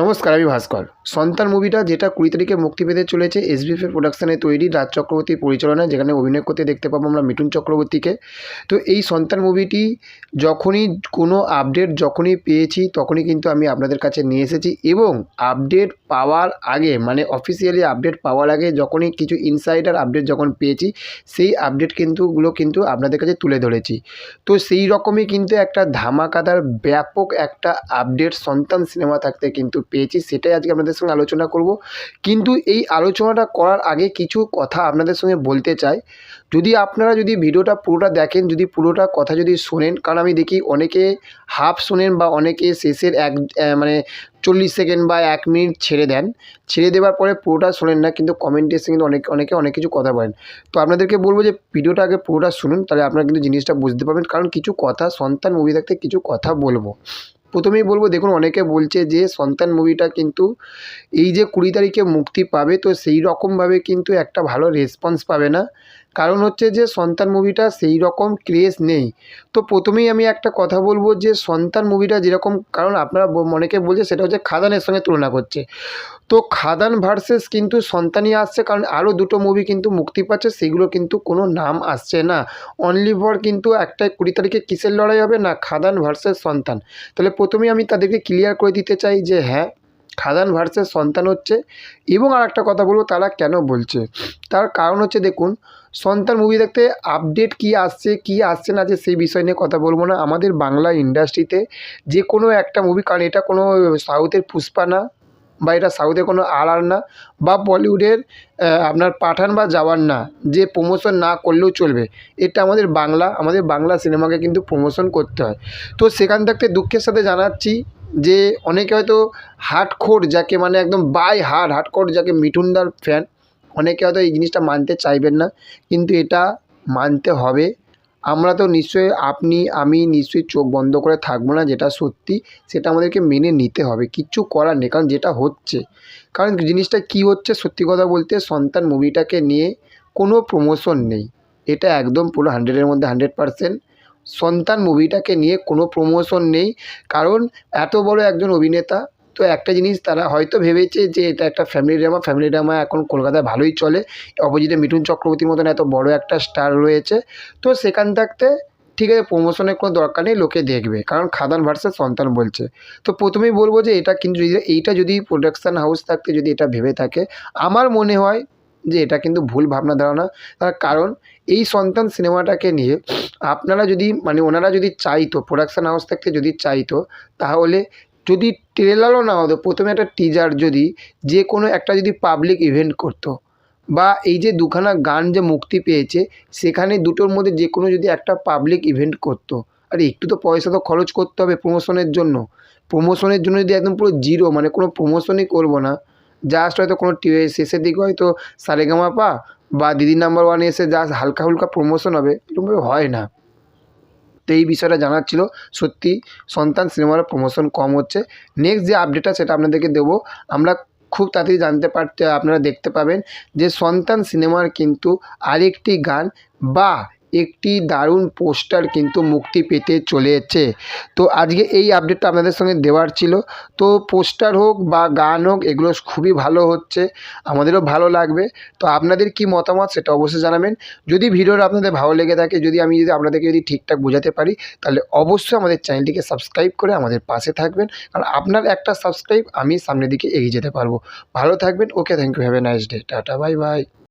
নমস্কার, আমি ভাস্কর। সন্তান মুভিটা যেটা কুড়ি তারিখে মুক্তি পেতে চলেছে এসবিএফের প্রোডাকশানে তৈরি রাজ চক্রবর্তীর পরিচালনায়, যেখানে অভিনয় করতে দেখতে পাবো আমরা মিঠুন চক্রবর্তীকে। তো এই সন্তান মুভিটি যখনই কোনো আপডেট যখনই পেয়েছি, তখনই কিন্তু আমি আপনাদের কাছে নিয়ে এসেছি এবং আপডেট পাওয়ার আগে মানে অফিসিয়ালি আপডেট পাওয়ার আগে যখনই কিছু ইনসাইডার আপডেট যখন পেয়েছি, সেই আপডেট কিন্তুগুলো কিন্তু আপনাদের কাছে তুলে ধরেছি। তো সেই রকমই কিন্তু একটা ধামাকাদার, ব্যাপক একটা আপডেট সন্তান সিনেমা থাকতে কিন্তু পেয়েছি, সেটাই আজকে আপনাদের সঙ্গে আলোচনা করব। কিন্তু এই আলোচনাটা করার আগে কিছু কথা আপনাদের সঙ্গে বলতে চাই। যদি আপনারা যদি ভিডিওটা পুরোটা দেখেন, যদি পুরোটা কথা যদি শোনেন, কারণ আমি দেখি অনেকে হাফ শোনেন বা অনেকে শেষের এক মানে চল্লিশ সেকেন্ড বা এক মিনিট ছেড়ে দেন। ছেড়ে দেওয়ার পরে পুরোটা শোনেন না, কিন্তু কমেন্টে এসে কিন্তু অনেক, অনেকে অনেক কিছু কথা বলেন। তো আপনাদেরকে বলব যে ভিডিওটা আগে পুরোটা শুনুন, তাহলে আপনারা কিন্তু জিনিসটা বুঝতে পারবেন। কারণ কিছু কথা সন্তান মুভি থাকতে কিছু কথা বলব। প্রথমেই বলব, দেখুন অনেকে বলছে যে সন্তান মুভিটা কিন্তু এই যে কুড়ি তারিখে মুক্তি পাবে, তো সেই রকমভাবে কিন্তু একটা ভালো রেসপন্স পাবে না। কারণ হচ্ছে যে সন্তান মুভিটা সেই রকম ক্রেজ নেই। তো প্রথমেই আমি একটা কথা বলব যে সন্তান মুভিটা যেরকম, কারণ আপনারা অনেকে বলছে সেটা হচ্ছে খাদানের সঙ্গে তুলনা করছে। তো খাদান ভার্সেস কিন্তু সন্তানই আসছে, কারণ আরও দুটো মুভি কিন্তু মুক্তি পাচ্ছে, সেগুলো কিন্তু কোনো নাম আসছে না। অনলি ফর কিন্তু একটা কুড়ি তারিখে কিসের লড়াই হবে? না, খাদান ভার্সেস সন্তান। তাহলে প্রথমেই আমি তাদেরকে ক্লিয়ার করে দিতে চাই যে হ্যাঁ খাদান ভার্সেস সন্তান হচ্ছে এবং আর একটা কথা বলব, তারা কেন বলছে? তার কারণ হচ্ছে দেখুন, সন্তান মুভি দেখতে আপডেট কি আসছে কি আসছে না যে সেই বিষয় নিয়ে কথা বলব না। আমাদের বাংলা ইন্ডাস্ট্রিতে যে কোনো একটা মুভি কারণ এটা কোনো সাউথের পুষ্পা না। বা এটা সাউথে কোনো আর না বা বলিউডের আপনার পাঠান বা যাওয়ার না, যে প্রমোশন না করলেও চলবে। এটা আমাদের বাংলা আমাদের বাংলা সিনেমাকে কিন্তু প্রমোশন করতে হয়। তো সেখান থাকতে দুঃখের সাথে জানাচ্ছি যে অনেকে হয়তো হার্ডকোর যাকে মানে একদম বাই হার্ড হার্ডকোর যাকে মিঠুনদার ফ্যান অনেকে হয়তো এই জিনিসটা মানতে চাইবেন না, কিন্তু এটা মানতে হবে। আমরা তো নিশ্চয়ই আপনি, আমি নিশ্চয়ই চোখ বন্ধ করে থাকব না যেটা সত্যি, সেটা আমাদেরকে মেনে নিতে হবে। কিচ্ছু করার নেই, কারণ যেটা হচ্ছে, কারণ জিনিসটা কি হচ্ছে সত্যি কথা বলতে সন্তান মুভিটাকে নিয়ে কোনো প্রমোশন নেই। এটা একদম পুরো হান্ড্রেডের মধ্যে হান্ড্রেড পারসেন্ট সন্তান মুভিটাকে নিয়ে কোনো প্রমোশন নেই, কারণ এত বড় একজন অভিনেতা তো একটা জিনিস তারা হয়তো ভেবেছে যে এটা একটা ফ্যামিলি ড্রামা ফ্যামিলি ড্রামা এখন কলকাতায় ভালোই চলে। অপোজিটে মিঠুন চক্রবর্তীর মতন এত বড় একটা স্টার রয়েছে। তো সেখান থাকতে ঠিক আছে প্রমোশনের কোনো দরকার নেই, লোকে দেখবে। কারণ খাদান ভার্সেস সন্তান বলছে। তো প্রথমেই বলব যে এটা কিন্তু যদি, এইটা যদি প্রোডাকশান হাউস থাকতে, যদি এটা ভেবে থাকে, আমার মনে হয় যে এটা কিন্তু ভুল ভাবনা ধারণা। তার কারণ এই সন্তান সিনেমাটাকে নিয়ে আপনারা যদি মানে ওনারা যদি চাইতো প্রোডাকশান হাউস থাকতে যদি চাইতো, তাহলে যদি ট্রেলারও না হতো, প্রথমে একটা টিজার যদি যে কোনো একটা যদি পাবলিক ইভেন্ট করতো, বা এই যে দুখানা গান যে মুক্তি পেয়েছে, সেখানে দুটোর মধ্যে যে কোনো যদি একটা পাবলিক ইভেন্ট করতো, আর একটু তো পয়সা তো খরচ করতে হবে প্রমোশনের জন্য। প্রমোশনের জন্য যদি একদম পুরো জিরো মানে কোনো প্রমোশনই করব না জাস্ট হয়তো কোনো শেষের দিকে হয়তো সারেগামা পা বা দিদি নাম্বার ওয়ানে এসে জাস্ট হালকা হালকা প্রমোশন হবে, এরকমভাবে হয় না। তো এই বিষয়টা জানার ছিল। সত্যি সন্তান সিনেমার প্রমোশন কম হচ্ছে। নেক্সট যে আপডেটটা সেটা আপনাদেরকে দেবো। আমরা খুব তাড়াতাড়ি জানতে পারতে, আপনারা দেখতে পাবেন যে সন্তান সিনেমার কিন্তু আরেকটি গান বা একটি দারুণ পোস্টার কিন্তু মুক্তি পেতে চলেছে। তো আজকে এই আপডেটটা আপনাদের সঙ্গে দেওয়ার ছিল। তো পোস্টার হোক বা গান হোক, এগুলো খুবই ভালো হচ্ছে, আমাদেরও ভালো লাগবে। তো আপনাদের কি মতামত সেটা অবশ্যই জানাবেন। যদি ভিডিওটা আপনাদের ভালো লেগে থাকে, যদি আমি যদি আপনাদেরকে যদি ঠিকঠাক বোঝাতে পারি, তাহলে অবশ্যই আমাদের চ্যানেলটিকে সাবস্ক্রাইব করে আমাদের পাশে থাকবেন। কারণ আপনার একটা সাবস্ক্রাইব আমি সামনের দিকে এগিয়ে যেতে পারব। ভালো থাকবেন। Okay thank you have a nice day tata bye bye